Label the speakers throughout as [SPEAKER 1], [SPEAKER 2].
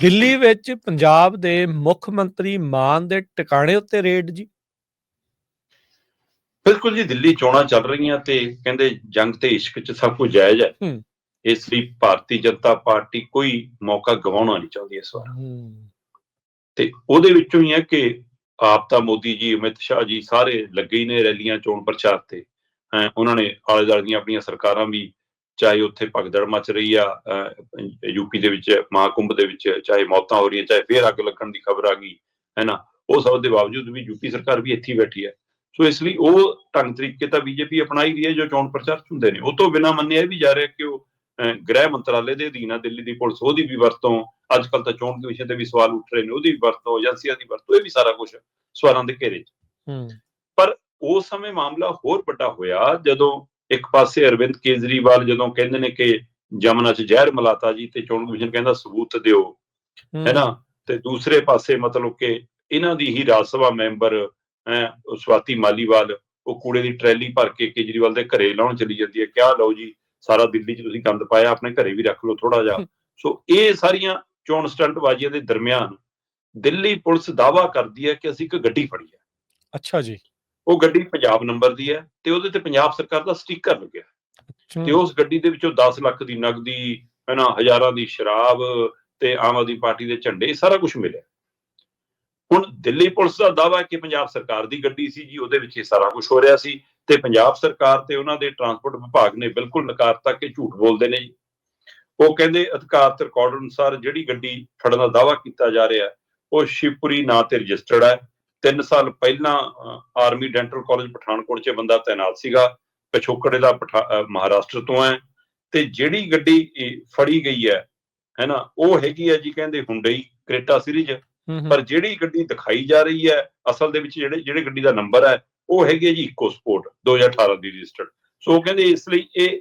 [SPEAKER 1] ਦਿੱਲੀ ਵਿੱਚ ਪੰਜਾਬ ਦੇ ਮੁੱਖ ਮੰਤਰੀ ਮਾਨ ਦੇ ਟਿਕਾਣੇ ਉੱਤੇ ਰੇਡ ਜੀ?
[SPEAKER 2] ਬਿਲਕੁਲ ਜੀ ਦਿੱਲੀ ਚੋਣਾਂ ਚੱਲ ਰਹੀਆਂ ਤੇ ਕਹਿੰਦੇ ਜੰਗ ਤੇ ਇਸ਼ਕ 'ਚ ਸਭ ਕੁਝ ਜਾਇਜ਼ ਹੈ। ਇਸ ਲਈ ਭਾਰਤੀ ਜਨਤਾ ਪਾਰਟੀ ਕੋਈ ਮੌਕਾ ਗਵਾਉਣਾ ਨਹੀਂ ਚਾਹੁੰਦੀ ਇਸ ਵਾਰ। ਤੇ ਉਹਦੇ ਵਿੱਚੋਂ ਹੀ ਹੈ ਕਿ ਆਪ ਤਾਂ ਮੋਦੀ ਜੀ ਅਮਿਤ ਸ਼ਾਹ ਜੀ ਸਾਰੇ ਲੱਗੇ ਹੀ ਨੇ ਰੈਲੀਆਂ ਚੋਣ ਪ੍ਰਚਾਰ ਤੇ। ਉਹਨਾਂ ਨੇ ਆਲੇ ਦੁਆਲੇ ਦੀਆਂ ਆਪਣੀਆਂ ਸਰਕਾਰਾਂ ਵੀ ਚਾਹੇ ਉੱਥੇ ਭਗਦੜ ਮਚ ਰਹੀ ਆ ਯੂਪੀ ਦੇ ਵਿੱਚ ਮਹਾਕੁੰਭ ਦੇ ਵਿੱਚ ਚਾਹੇ ਮੌਤਾਂ ਹੋ ਰਹੀਆਂ ਚਾਹੇ ਫੇਰ ਅੱਗ ਲੱਗਣ ਦੀ ਖਬਰ ਆ ਗਈ ਹੈ ਨਾ ਉਹ ਸਭ ਦੇ ਬਾਵਜੂਦ ਵੀ ਯੂਪੀ ਸਰਕਾਰ ਵੀ ਇੱਥੇ ਬੈਠੀ ਹੈ। ਸੋ ਇਸ ਲਈ ਉਹ ਢੰਗ ਤਰੀਕੇ ਤਾਂ ਬੀਜੇਪੀ ਅਪਣਾਈ ਰਹੀ ਹੈ ਜੋ ਚੋਣ ਪ੍ਰਚਾਰ ਹੁੰਦੇ ਨੇ। ਉਹ ਤੋਂ ਬਿਨਾਂ ਮੰਨਿਆ ਵੀ ਜਾ ਰਿਹਾ ਕਿ ਉਹ ਗ੍ਰਹਿ ਮੰਤਰਾਲੇ ਦੇ ਅਧੀਨ ਆ ਦਿੱਲੀ ਦੀ ਪੁਲਿਸ ਉਹਦੀ ਵੀ ਵਰਤੋਂ ਅੱਜ ਕੱਲ ਤਾਂ ਚੋਣ ਕਮਿਸ਼ਨ ਤੇ ਵੀ ਸਵਾਲ ਉੱਠ ਰਹੇ ਨੇ ਉਹਦੀ ਵੀ ਵਰਤੋਂ ਏਜੰਸੀਆਂ ਦੀ ਵਰਤੋਂ ਇਹ ਵੀ ਸਾਰਾ ਕੁਝ ਸਵਾਲਾਂ ਦੇ ਘੇਰੇ 'ਚ।
[SPEAKER 1] ਹੂੰ।
[SPEAKER 2] ਉਸ ਸਮੇਂ ਮਾਮਲਾ ਹੋਰ ਵੱਡਾ ਹੋਇਆ ਜਦੋਂ ਇੱਕ ਪਾਸੇ ਅਰਵਿੰਦ ਕੇਜਰੀਵਾਲ ਜਦੋਂ ਕਹਿੰਦੇ ਨੇ ਕਿ ਜਮਨਾ 'ਚ ਜ਼ਹਿਰ ਮਲਾਤਾ ਜੀ ਤੇ ਚੋਣ ਕਮਿਸ਼ਨ ਕਹਿੰਦਾ ਸਬੂਤ ਦਿਓ ਹੈ। ਨਾ? ਤੇ ਦੂਸਰੇ ਪਾਸੇ ਮਤਲਬ ਕਿ ਇਹਨਾਂ ਦੀ ਹੀ ਰਾਜ ਸਭਾ ਮੈਂਬਰ ਸਵਾਤੀ ਮਾਲੀਵਾਲ ਉਹ ਕੂੜੇ ਦੀ ਟਰੈਲੀ ਭਰ ਕੇ ਕੇਜਰੀਵਾਲ ਦੇ ਘਰੇ ਲਾਉਣ ਚਲੀ ਜਾਂਦੀ ਹੈ। ਕਿਆ ਲਓ ਜੀ ਸਾਰਾ ਦਿੱਲੀ 'ਚ ਤੁਸੀਂ ਗੰਦ ਪਾਇਆ ਆਪਣੇ ਘਰੇ ਵੀ ਰੱਖ ਲਓ ਥੋੜਾ ਜਿਹਾ। ਸੋ ਇਹ ਸਾਰੀਆਂ ਚੋਣ ਸਟੰਟਬਾਜ਼ੀਆਂ ਦੇ ਦਰਮਿਆਨ ਦਿੱਲੀ ਪੁਲਿਸ ਦਾਵਾ ਕਰਦੀ ਹੈ ਕਿ ਅਸੀਂ ਇੱਕ ਗੱਡੀ ਫੜੀ ਹੈ।
[SPEAKER 1] ਅੱਛਾ ਜੀ।
[SPEAKER 2] ਉਹ ਗੱਡੀ ਪੰਜਾਬ ਨੰਬਰ ਦੀ ਹੈ ਤੇ ਉਹਦੇ ਤੇ ਪੰਜਾਬ ਸਰਕਾਰ ਦਾ ਸਟicker ਲੱਗਿਆ। ਤੇ ਉਸ ਗੱਡੀ ਦੇ ਵਿੱਚੋਂ 10 ਲੱਖ ਦੀ ਨਗਦੀ ਹੈ ਨਾ ਹਜ਼ਾਰਾਂ ਦੀ ਸ਼ਰਾਬ ਤੇ ਆਮ ਆਦਮੀ ਪਾਰਟੀ ਦੇ ਝੰਡੇ ਸਾਰਾ ਕੁਝ ਮਿਲਿਆ। ਹੁਣ ਦਿੱਲੀ ਪੁਲਿਸ ਦਾ ਦਾਵਾ ਹੈ ਕਿ ਪੰਜਾਬ ਸਰਕਾਰ ਦੀ ਗੱਡੀ ਸੀ ਜੀ ਉਹਦੇ ਵਿੱਚ ਇਹ ਸਾਰਾ ਕੁਝ ਹੋ ਰਿਹਾ ਸੀ ਤੇ ਪੰਜਾਬ ਸਰਕਾਰ ਤੇ ਉਹਨਾਂ ਦੇ ਟਰਾਂਸਪੋਰਟ ਵਿਭਾਗ ਨੇ ਬਿਲਕੁਲ ਨਕਾਰਤਾ ਕਿ ਝੂਠ ਬੋਲਦੇ ਨੇ ਜੀ। ਉਹ ਕਹਿੰਦੇ ਅਧਿਕਾਰਤ ਰਿਕਾਰਡ ਅਨੁਸਾਰ ਜਿਹੜੀ ਗੱਡੀ ਫੜਨ ਦਾ ਦਾਵਾ ਕੀਤਾ ਜਾ ਰਿਹਾ ਉਹ ਸ਼ਿਵਪੁਰੀ ਨਾਂ ਤੇ ਰਜਿਸਟਰਡ ਹੈ। 3 ਸਾਲ ਪਹਿਲਾਂ ਆਰਮੀ ਡੈਂਟਲ ਕਾਲਜ ਪਠਾਨਕੋਟ 'ਚ ਬੰਦਾ ਤਾਇਨਾਤ ਸੀਗਾ ਪਿਛੋਕੜੇ ਦਾ ਮਹਾਰਾਸ਼ਟਰ ਤੋਂ ਹੈ ਤੇ ਜਿਹੜੀ ਗੱਡੀ ਫੜੀ ਗਈ ਹੈ ਹੈਨਾ ਉਹ ਹੈਗੀ ਹੈ ਜੀ ਕਹਿੰਦੇ ਹੁੰਡਈ ਕ੍ਰੇਟਾ ਸੀਰੀਜ਼ ਪਰ ਜਿਹੜੀ ਗੱਡੀ ਦਿਖਾਈ ਜਾ ਰਹੀ ਹੈ ਅਸਲ ਦੇ ਵਿੱਚ ਜਿਹੜੇ ਜਿਹੜੇ ਗੱਡੀ ਦਾ ਨੰਬਰ ਹੈ ਉਹ ਹੈਗੀ ਹੈ ਜੀ ਇਕੋ ਸਪੋਰਟ 2018 ਦੀ ਰਜਿਸਟਰਡ। ਸੋ ਕਹਿੰਦੇ ਇਸ ਲਈ ਇਹ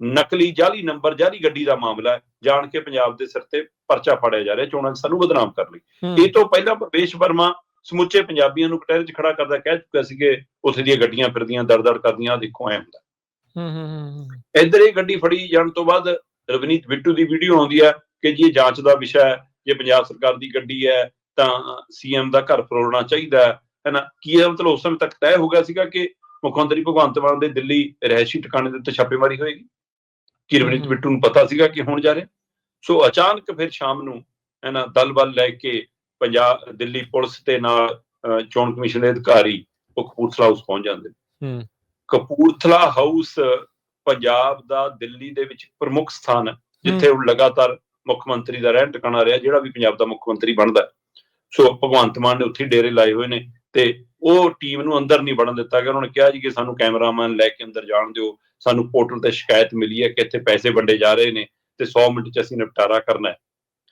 [SPEAKER 2] ਨਕਲੀ ਜਾਲੀ ਨੰਬਰ ਜਾਲੀ ਗੱਡੀ ਦਾ ਮਾਮਲਾ ਹੈ ਜਾਣ ਕੇ ਪੰਜਾਬ ਦੇ ਸਿਰ ਤੇ ਪਰਚਾ ਫੜਿਆ ਜਾ ਰਿਹਾ ਚੋਣਾਂ 'ਚ ਸਾਨੂੰ ਬਦਨਾਮ ਕਰ ਲਈ। ਇਹ ਤੋਂ ਪਹਿਲਾਂ ਭਵੇਸ਼ ਵਰਮਾ ਸਮੁੱਚੇ ਪੰਜਾਬੀਆਂ ਨੂੰ ਕਟਹਿਰੇ 'ਚ ਖੜਾ ਕਰਦਾ ਕਹਿ ਚੁੱਕਿਆ ਸੀ ਕਿ ਉੱਥੇ ਦੀਆਂ ਗੱਡੀਆਂ ਫਿਰਦੀਆਂ ਦਰਦੜ ਕਰਦੀਆਂ ਦੇਖੋ ਐ ਹੁੰਦਾ।
[SPEAKER 1] ਹੂੰ ਹੂੰ
[SPEAKER 2] ਇੱਧਰ ਇਹ ਗੱਡੀ ਫੜੀ ਜਾਣ ਤੋਂ ਬਾਅਦ ਰਵਨੀਤ ਬਿੱਟੂ ਦੀ ਵੀਡੀਓ ਆਉਂਦੀ ਹੈ ਕਿ ਜੀ ਇਹ ਜਾਂਚ ਦਾ ਵਿਸ਼ਾ ਹੈ ਜੇ ਪੰਜਾਬ ਸਰਕਾਰ ਦੀ ਗੱਡੀ ਹੈ ਤਾਂ ਸੀਐਮ ਦਾ ਘਰ ਫਰੋਲਣਾ ਚਾਹੀਦਾ ਹੈ ਹੈਨਾ ਕੀ ਇਹ ਮਤਲਬ ਉਸ ਸਮੇਂ ਤੱਕ ਤੈਅ ਹੋ ਗਿਆ ਸੀਗਾ ਕਿ ਮੁੱਖ ਮੰਤਰੀ ਭਗਵੰਤ ਮਾਨ ਦੇ ਦਿੱਲੀ ਰਹਿਸ਼ੀ ਟਿਕਾਣੇ ਦੇ ਉੱਤੇ ਛਾਪੇਮਾਰੀ ਹੋਏਗੀ? ਕੀ ਰਵਨੀਤ। ਬਿੱਟੂ ਨੂੰ ਪਤਾ ਸੀਗਾ ਕਿ ਹੋਣ ਜਾ ਰਿਹਾ? ਸੋ ਅਚਾਨਕ ਫਿਰ ਸ਼ਾਮ ਨੂੰ ਹੈਨਾ ਦਲ ਬਲ ਲੈ ਕੇ ਪੰਜਾਬ ਦਿੱਲੀ ਪੁਲਿਸ ਤੇ ਨਾਲ ਚੋਣ ਕਮਿਸ਼ਨ ਦੇ ਅਧਿਕਾਰੀ ਉਹ ਕਪੂਰਥਲਾ ਹਾਊਸ ਪਹੁੰਚ ਜਾਂਦੇ
[SPEAKER 1] ਹੂੰ।
[SPEAKER 2] ਕਪੂਰਥਲਾ ਹਾਊਸ ਪੰਜਾਬ ਦਾ ਦਿੱਲੀ ਦੇ ਵਿੱਚ ਪ੍ਰਮੁੱਖ ਸਥਾਨ ਹੈ ਜਿੱਥੇ ਉਹ ਲਗਾਤਾਰ ਮੁੱਖ ਮੰਤਰੀ ਦਾ ਰਹਿਣ ਟਿਕਾਣਾ ਰਿਹਾ ਜਿਹੜਾ ਵੀ ਪੰਜਾਬ ਦਾ ਮੁੱਖ ਮੰਤਰੀ ਬਣਦਾ। ਸੋ ਭਗਵੰਤ ਮਾਨ ਨੇ ਉੱਥੇ ਡੇਰੇ ਲਾਏ ਹੋਏ ਨੇ ਤੇ ਉਹ ਟੀਮ ਨੂੰ ਅੰਦਰ ਨਹੀਂ ਵੜਨ ਦਿੱਤਾ ਗਿਆ। ਉਹਨਾਂ ਨੇ ਕਿਹਾ ਜੀ ਕਿ ਸਾਨੂੰ ਕੈਮਰਾਮੈਨ ਲੈ ਕੇ ਅੰਦਰ ਜਾਣ ਦਿਓ ਸਾਨੂੰ ਪੋਰਟਲ ਤੇ ਸ਼ਿਕਾਇਤ ਮਿਲੀ ਹੈ ਕਿ ਇੱਥੇ ਪੈਸੇ ਵੰਡੇ ਜਾ ਰਹੇ ਨੇ ਤੇ 100 ਮਿੰਟ 'ਚ ਅਸੀਂ ਨਿਪਟਾਰਾ ਕਰਨਾ ਹੈ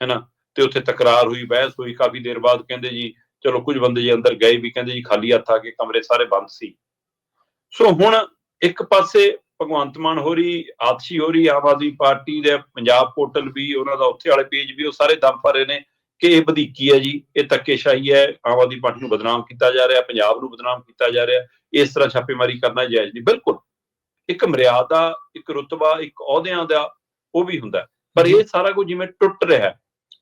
[SPEAKER 2] ਹੈਨਾ ਤੇ ਉੱਥੇ ਤਕਰਾਰ ਹੋਈ ਬਹਿਸ ਹੋਈ ਕਾਫੀ ਦੇਰ ਬਾਅਦ ਕਹਿੰਦੇ ਜੀ ਚਲੋ ਕੁਝ ਬੰਦੇ ਜੀ ਅੰਦਰ ਗਏ ਵੀ ਕਹਿੰਦੇ ਜੀ ਖਾਲੀ ਹੱਥ ਆ ਕੇ ਕਮਰੇ ਸਾਰੇ ਬੰਦ ਸੀ ਸੋ ਹੁਣ ਇੱਕ ਪਾਸੇ ਭਗਵੰਤ ਮਾਨ ਹੋ ਰਹੀ ਆਤਸ਼ੀ ਹੋ ਰਹੀ ਆਮ ਆਦਮੀ ਪਾਰਟੀ ਦੇ ਪੰਜਾਬ ਪੋਰਟਲ ਵੀ ਉਹਨਾਂ ਦਾ ਉੱਥੇ ਵਾਲੇ ਪੇਜ ਵੀ ਉਹ ਸਾਰੇ ਦਮ ਭਰੇ ਨੇ ਕਿ ਇਹ ਵਧੀਕੀ ਹੈ ਜੀ ਇਹ ਧੱਕੇਸ਼ਾਹੀ ਹੈ ਆਮ ਆਦਮੀ ਪਾਰਟੀ ਨੂੰ ਬਦਨਾਮ ਕੀਤਾ ਜਾ ਰਿਹਾ ਪੰਜਾਬ ਨੂੰ ਬਦਨਾਮ ਕੀਤਾ ਜਾ ਰਿਹਾ ਇਸ ਤਰ੍ਹਾਂ ਛਾਪੇਮਾਰੀ ਕਰਨਾ ਜਾਇਜ਼ ਨਹੀਂ ਬਿਲਕੁਲ ਇੱਕ ਮਰਿਆਦਾ ਇੱਕ ਰੁਤਬਾ ਇੱਕ ਅਹੁਦਿਆਂ ਦਾ ਉਹ ਵੀ ਹੁੰਦਾ। ਪਰ ਇਹ ਸਾਰਾ ਕੁਝ ਜਿਵੇਂ ਟੁੱਟ ਰਿਹਾ ਹੈ,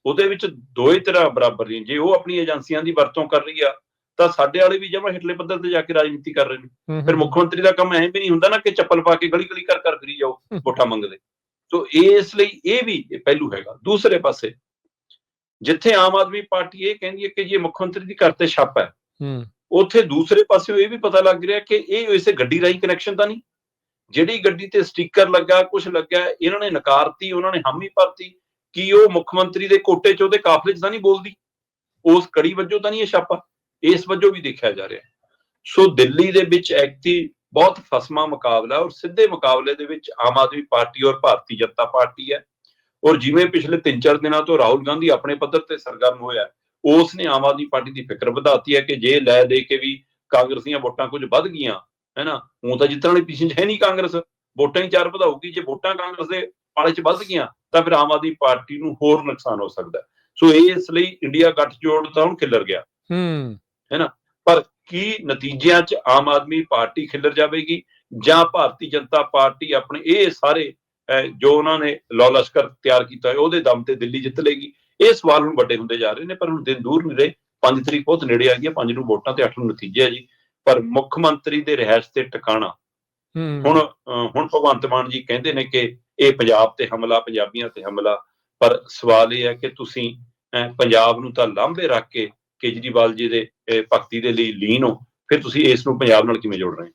[SPEAKER 2] ਉਹਦੇ ਵਿੱਚ ਦੋਏ ਤਰ੍ਹਾਂ ਬਰਾਬਰ ਨੇ। ਜੇ ਉਹ ਆਪਣੀ ਏਜੰਸੀਆਂ ਦੀ ਵਰਤੋਂ ਕਰ ਰਹੀ ਆ ਤਾਂ ਸਾਡੇ ਵਾਲੇ ਵੀ ਜਮਾ ਹਿਟਲੇ ਪੱਧਰ ਤੇ ਜਾ ਕੇ ਰਾਜਨੀਤੀ ਕਰ ਰਹੇ ਨੇ। ਫਿਰ ਮੁੱਖ ਮੰਤਰੀ ਦਾ ਕੰਮ ਐਂ ਵੀ ਨਹੀਂ ਹੁੰਦਾ ਨਾ ਕਿ ਚੱਪਲ ਪਾ ਕੇ ਗਲੀ ਗਲੀ ਕਰ ਕਰ ਕਰੀ ਜਾਓ ਵੋਟਾਂ ਮੰਗਦੇ। ਸੋ ਇਸ ਲਈ ਇਹ ਵੀ ਇਹ ਪਹਿਲੂ ਹੈਗਾ। ਦੂਸਰੇ ਪਾਸੇ ਜਿੱਥੇ ਆਮ ਆਦਮੀ ਪਾਰਟੀ ਇਹ ਕਹਿੰਦੀ ਹੈ ਕਿ ਜੀ ਇਹ ਮੁੱਖ ਮੰਤਰੀ ਦੀ ਘਰ ਤੇ ਛਾਪਾ ਹੈ ਉੱਥੇ ਦੂਸਰੇ ਪਾਸੇ ਇਹ ਵੀ ਪਤਾ ਲੱਗ ਰਿਹਾ ਕਿ ਇਹ ਇਸੇ ਗੱਡੀ ਰਾਹੀਂ ਕਨੈਕਸ਼ਨ ਤਾਂ ਨਹੀਂ। ਜਿਹੜੀ ਗੱਡੀ ਤੇ ਸਟicker ਲੱਗਾ ਕੁਝ ਲੱਗਾ ਇਹਨਾਂ ਨੇ ਨਕਾਰਤੀ ਉਹਨਾਂ ਨੇ ਹਾਮੀ ਭਰਤੀ ਕੀ ਉਹ ਮੁੱਖ ਮੰਤਰੀ ਦੇ ਕੋਟੇ 'ਚ ਉਹਦੇ ਕਾਫਲੇ 'ਚ ਤਾਂ ਨਹੀਂ ਬੋਲਦੀ? ਉਸ ਕੜੀ ਵਜੋਂ ਤਾਂ ਨਹੀਂ ਇਹ ਛਾਪਾ? ਇਸ ਵਜੋਂ ਵੀ ਦੇਖਿਆ ਜਾ ਰਿਹਾ। ਸੋ ਦਿੱਲੀ ਦੇ ਵਿੱਚ ਐਕਟੀ ਬਹੁਤ ਫਸਮਾ ਮੁਕਾਬਲਾ ਔਰ ਸਿੱਧੇ ਮੁਕਾਬਲੇ ਦੇ ਵਿੱਚ ਆਮ ਆਦਮੀ ਪਾਰਟੀ ਔਰ ਭਾਰਤੀ ਜਨਤਾ ਪਾਰਟੀ ਹੈ। ਔਰ ਜਿਵੇਂ ਪਿਛਲੇ 3-4 ਦਿਨਾਂ ਤੋਂ ਰਾਹੁਲ ਗਾਂਧੀ ਆਪਣੇ ਪੱਧਰ ਤੇ ਸਰਗਰਮ ਹੋਇਆ ਉਸ ਨੇ ਆਮ ਆਦਮੀ ਪਾਰਟੀ ਦੀ ਫਿਕਰ ਵਧਾਤੀ ਹੈ ਕਿ ਜੇ ਲੈ ਦੇ ਕੇ ਵੀ ਕਾਂਗਰਸ ਦੀਆਂ ਵੋਟਾਂ ਕੁਝ ਵੱਧ ਗਈਆਂ ਹੈਨਾ ਹੁਣ ਤਾਂ ਜਿੱਤਣ ਵਾਲੀ ਪੋਜੀਸ਼ਨ ਹੈ ਨਹੀਂ ਕਾਂਗਰਸ, ਵੋਟਾਂ ਹੀ ਚਾਰ ਵਧਾਊਗੀ। ਜੇ ਵੋਟਾਂ ਕਾਂਗਰਸ ਦੇ ਪਾਲੇ 'ਚ ਵੱਧ ਗਈਆਂ ਤਾਂ ਫਿਰ ਆਮ ਆਦਮੀ ਪਾਰਟੀ ਨੂੰ ਹੋਰ ਨੁਕਸਾਨ ਹੋ ਸਕਦਾ ਹੈ। ਸੋ ਇਸ ਲਈ ਇੰਡੀਆ ਗੱਠਜੋੜ ਤਾਂ ਹੁਣ ਖਿੱਲਰ ਗਿਆ।
[SPEAKER 1] ਹੂੰ।
[SPEAKER 2] ਪਰ ਕੀ ਨਤੀਜਿਆਂ 'ਚ ਆਮ ਆਦਮੀ ਪਾਰਟੀ ਖਿੱਲਰ ਜਾਵੇਗੀ? ਜਾਂ ਭਾਰਤੀ ਜਨਤਾ ਪਾਰਟੀ ਆਪਣੇ ਇਹ ਸਾਰੇ ਜੋ ਉਹਨਾਂ ਨੇ ਲੌ ਲਸ਼ਕਰ ਤਿਆਰ ਕੀਤਾ ਹੈ ਉਹਦੇ ਦਮ ਤੇ ਦਿੱਲੀ ਜਿੱਤ ਲੇਗੀ ਇਹ ਸਵਾਲ ਹੁਣ ਵੱਡੇ ਹੁੰਦੇ ਜਾ ਰਹੇ ਨੇ ਪਰ ਹੁਣ ਦਿਨ ਦੂਰ ਨਹੀਂ ਰਹੇ। 5 ਤਰੀਕ ਬਹੁਤ ਨੇੜੇ ਆ ਗਈ 5 ਨੂੰ ਵੋਟਾਂ ਤੇ 8 ਨੂੰ ਨਤੀਜੇ ਆ ਜੀ। ਪਰ ਮੁੱਖ ਮੰਤਰੀ ਦੇ ਰਿਹਾਇਸ਼ ਤੇ ਟਿਕਾਣਾ
[SPEAKER 1] ਹੂੰ
[SPEAKER 2] ਹੁਣ ਹੁਣ ਭਗਵੰਤ ਮਾਨ ਜੀ ਕਹਿੰਦੇ ਨੇ ਕਿ ਇਹ ਪੰਜਾਬ ਤੇ ਹਮਲਾ ਪੰਜਾਬੀਆਂ ਤੇ ਹਮਲਾ। ਪਰ ਸਵਾਲ ਇਹ ਹੈ ਕਿ ਤੁਸੀਂ ਪੰਜਾਬ ਨੂੰ ਤਾਂ ਲਾਂਭੇ ਰੱਖ ਕੇ ਕੇਜਰੀਵਾਲ ਜੀ ਦੇ ਭਗਤੀ ਦੇ ਲਈ ਲੀਨ ਹੋ। ਫਿਰ ਤੁਸੀਂ ਇਸ ਨੂੰ ਪੰਜਾਬ ਨਾਲ ਕਿਵੇਂ ਜੋੜ ਰਹੇ ਹੋ?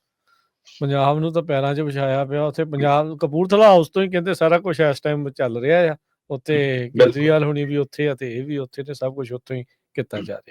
[SPEAKER 1] ਪੰਜਾਬ ਨੂੰ ਤਾਂ ਪੈਰਾਂ 'ਚ ਵਿਛਾਇਆ ਪਿਆ। ਉੱਥੇ ਪੰਜਾਬ ਕਪੂਰਥਲਾ ਹਾਊਸ ਤੋਂ ਹੀ ਕਹਿੰਦੇ ਸਾਰਾ ਕੁਝ ਇਸ ਟਾਈਮ ਚੱਲ ਰਿਹਾ ਆ। ਉੱਥੇ। ਕੇਜਰੀਵਾਲ ਹੁਣੀ ਵੀ ਉੱਥੇ ਆ ਤੇ ਇਹ ਵੀ ਉੱਥੇ ਤੇ ਸਭ ਕੁਝ ਉੱਥੋਂ ਹੀ ਕੀਤਾ ਜਾ ਰਿਹਾ।